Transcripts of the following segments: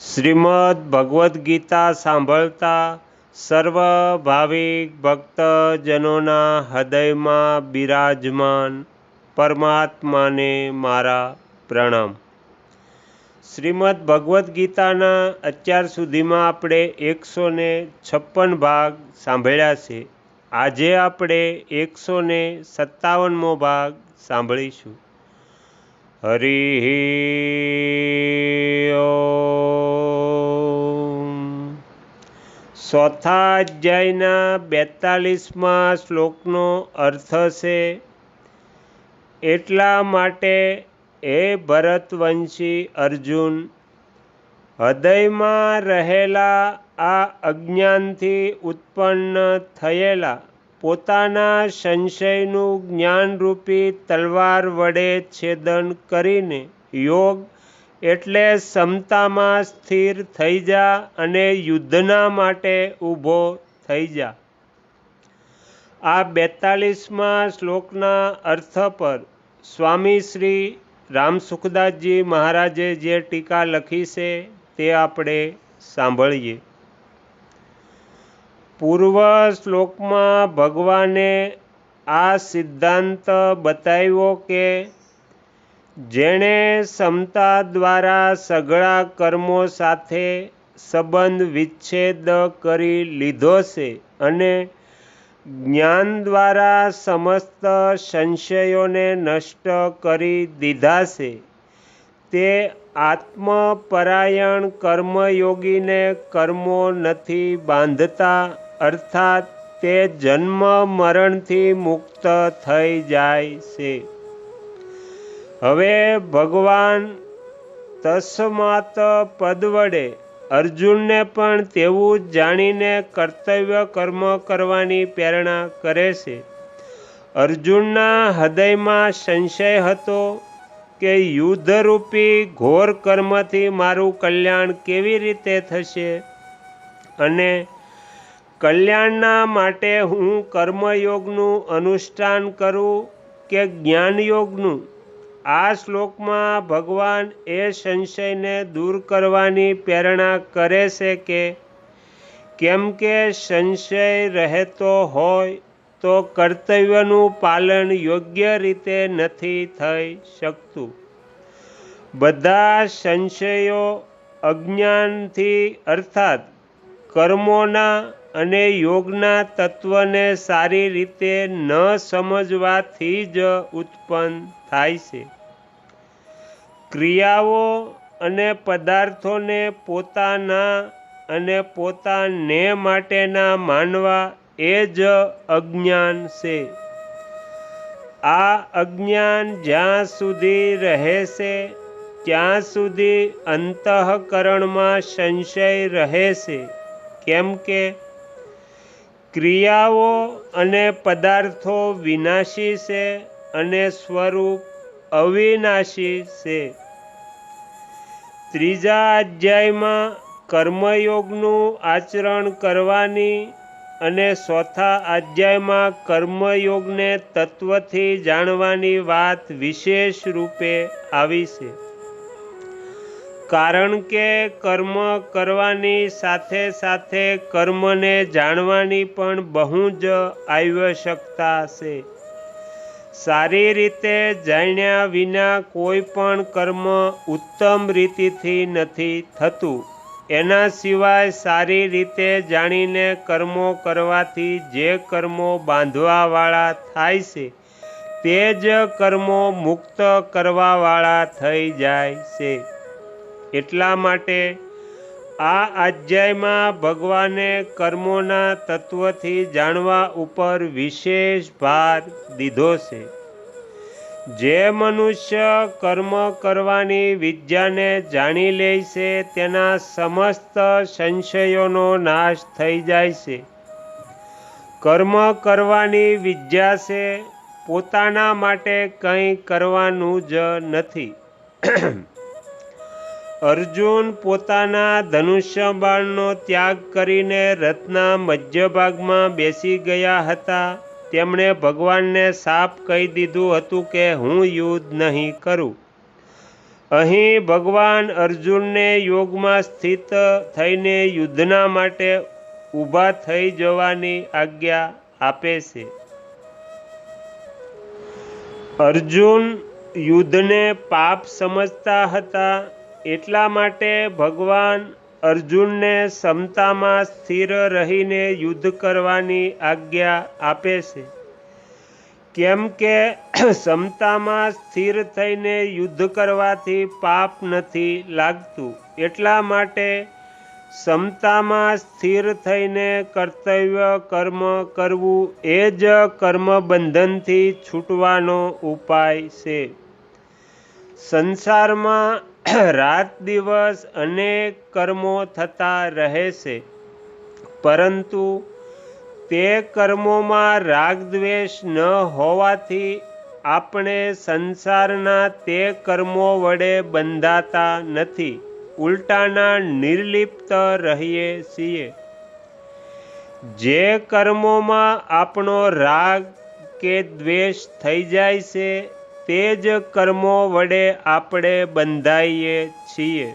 શ્રીમદ ભગવદ્ ગીતા સાંભળતા સર્વ ભાવિક ભક્તજનોના હૃદયમાં બિરાજમાન પરમાત્માને મારા પ્રણામ. શ્રીમદ ભગવદ્ ગીતાના અત્યાર સુધીમાં આપણે એકસો ને છપ્પન ભાગ સાંભળ્યા છે. આજે આપણે એકસો ને સત્તાવનમો ભાગ સાંભળીશું. હરિ ચોથા અધ્યાયના બેતાલીસમાં શ્લોકનો અર્થ છે, એટલા માટે હે ભરતવંશી અર્જુન, હૃદયમાં રહેલા આ અજ્ઞાનથી ઉત્પન્ન થયેલા પોતાના સંશયનું જ્ઞાનરૂપી તલવાર વડે છેદન કરીને યોગ એટલે ક્ષમતામાં સ્થિર થઈ જા અને યુદ્ધના માટે ઊભો થઈ જા. આ બેતાલીસમાં શ્લોકના અર્થ પર સ્વામી શ્રી રામસુખદાસજી મહારાજે જે ટીકા લખી છે તે આપણે સાંભળીએ. પૂર્વ શ્લોકમાં ભગવાને આ સિદ્ધાંત બતાવ્યો કે જેણે ક્ષમતા દ્વારા સઘળા કર્મો સાથે સંબંધ વિચ્છેદ કરી લીધો છે અને જ્ઞાન દ્વારા સમસ્ત સંશયોને નષ્ટ કરી દીધા છે. તે આત્મપરાયણ કર્મયોગીને કર્મો નથી બાંધતા અર્થાત તે જન્મ મરણથી મુક્ત થઈ જાય છે. હવે ભગવાન તસ્માત પદ વડે અર્જુનને પણ તેવું જ જાણીને કર્તવ્ય કર્મ કરવાની પ્રેરણા કરે છે. અર્જુનના હૃદયમાં સંશય હતો કે યુદ્ધરૂપી ઘોર કર્મથી મારું કલ્યાણ કેવી રીતે થશે અને કલ્યાણના માટે હું કર્મયોગનું અનુષ્ઠાન કરું કે જ્ઞાનયોગનું? આ શ્લોકમાં ભગવાન એ સંશયને દૂર કરવાની પ્રેરણા કરે છે કે કેમ કે સંશય રહેતો હોય તો કર્તવ્યનું પાલન યોગ્ય રીતે નથી થઈ શકતું. બધા સંશયો અજ્ઞાનથી અર્થાત કર્મોના અને યોગના તત્વને સારી રીતે ન સમજવાથી જ ઉત્પન્ન થાય છે. ક્રિયાઓ અને પદાર્થોને પોતાના અને પોતાને માટેના માનવા એ જ અજ્ઞાન છે. આ અજ્ઞાન જ્યાં સુધી રહેશે ત્યાં સુધી અંતઃકરણમાં સંશય રહેશે કેમ કે ક્રિયાઓ અને પદાર્થો વિનાશી છે અને સ્વરૂપ અવિનાશી છે. ત્રીજા અધ્યાયમાં કર્મયોગનું આચરણ કરવાની અને ચોથા અધ્યાયમાં કર્મયોગને તત્વથી જાણવાની વાત વિશેષ રૂપે આવી છે. કારણ કે કર્મ કરવાની સાથે સાથે કર્મને જાણવાની પણ બહુ જ આવશ્યકતા છે. સારી રીતે જાણ્યા વિના કોઈ પણ કર્મ ઉત્તમ રીતિથી નથી થતું. એના સિવાય સારી રીતે જાણીને કર્મો કરવાથી જે કર્મો બાંધવાવાળા થાય છે, તે જ કર્મો મુક્ત કરવાવાળા થઈ જાય છે. એટલા માટે આ અધ્યાયમાં ભગવાને કર્મોના તત્વથી જાણવા ઉપર વિશેષ ભાર દીધો છે. જે મનુષ્ય કર્મ કરવાની વિદ્યાને જાણી લે છે, તેના સમસ્ત સંશયોનો નાશ થઈ જાય છે. કર્મ કરવાની વિદ્યા છે, પોતાના માટે કંઈ કરવાનું જ નથી. અર્જુન પોતાના ધનુષ્ય બાણનો ત્યાગ કરીને રથના મધ્યભાગમાં બેસી ગયા હતા. તેમણે ભગવાનને સાપ કહી દીધું હતું કે હું યુદ્ધ નહીં કરું. અહીં ભગવાન અર્જુનને યોગમાં સ્થિત થઈને યુદ્ધના માટે ઊભા થઈ જવાની આજ્ઞા આપે છે. અર્જુન યુદ્ધને પાપ સમજતા હતા. એટલા માટે ભગવાન અર્જુનને ક્ષમતામાં સ્થિર રહીને યુદ્ધ કરવાની આજ્ઞા આપે છે. કેમ કે ક્ષમતામાં સ્થિર થઈને યુદ્ધ કરવાથી પાપ નથી લાગતું. એટલા માટે ક્ષમતામાં સ્થિર થઈને કર્તવ્ય કર્મ કરવું એ જ કર્મ બંધનથી છૂટવાનો ઉપાય છે. સંસારમાં રાત દિવસ અનેક કર્મો થતા રહે છે. પરંતુ તે કર્મોમાં રાગ દ્વેષ ન હોવાથી આપણે સંસારના તે કર્મો વડે બંધાતા નથી. ઉલટાના નિર્લિપ્ત રહીએ છીએ. જે કર્મોમાં આપણો રાગ કે દ્વેષ થઈ જાય છે તે જ કર્મો વડે આપણે બંધાઈએ છીએ.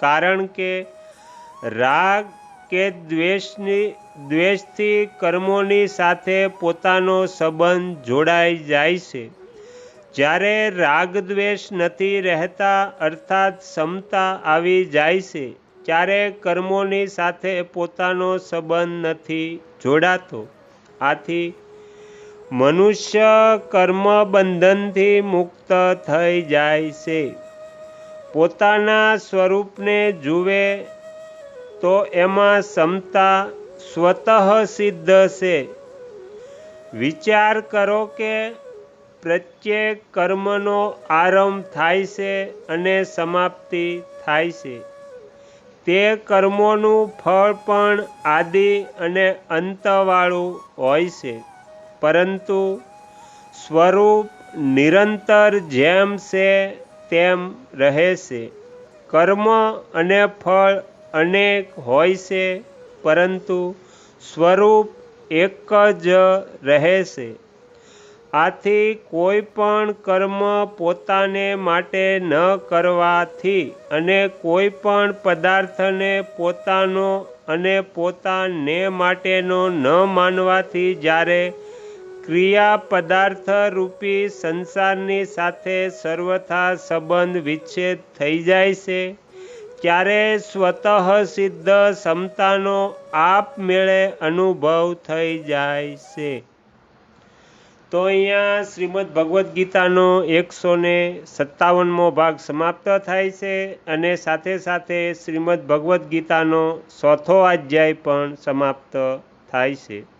કારણ કે રાગ કે દ્વેષની, દ્વેષથી કર્મોની સાથે પોતાનો સંબંધ જોડાઈ જાય છે. જ્યારે રાગ દ્વેષ નથી રહેતા, અર્થાત ક્ષમતા આવી જાય છે, ત્યારે કર્મોની સાથે પોતાનો સંબંધ નથી જોડાતો. આથી મનુષ્ય કર્મ બંધનથી મુક્ત થઈ જાય છે. પોતાના સ્વરૂપને જુએ તો એમાં ક્ષમતા સ્વતઃ સિદ્ધ છે. વિચાર કરો કે પ્રત્યેક કર્મનો આરંભ થાય છે અને સમાપ્તિ થાય છે. તે કર્મોનું ફળ પણ આદિ અને અંતવાળું હોય છે. પરંતુ સ્વરૂપ નિરંતર જેમ છે, તેમ રહે છે. કર્મ અને ફળ અનેક હોય છે, પરંતુ સ્વરૂપ એક જ રહે છે. આથી કોઈ પણ કર્મ પોતાને માટે ન કરવાથી અને કોઈ પણ પદાર્થને પોતાનો અને પોતાને માટેનો ન માનવાથી જ્યારે ક્રિયા પદાર્થ રૂપી સંસારની સાથે સર્વથા સંબંધ વિચ્છેદ થઈ જાય છે. ત્યારે સ્વતઃ સિદ્ધ ક્ષમતાનો આપમેળે અનુભવ થઈ જાય છે. તો અહીંયા શ્રીમદ ભગવદ્ ગીતાનો એકસો ને સત્તાવનમો ભાગ સમાપ્ત થાય છે અને સાથે સાથે શ્રીમદ ભગવદ્ ગીતાનો ચોથો અધ્યાય પણ સમાપ્ત થાય છે.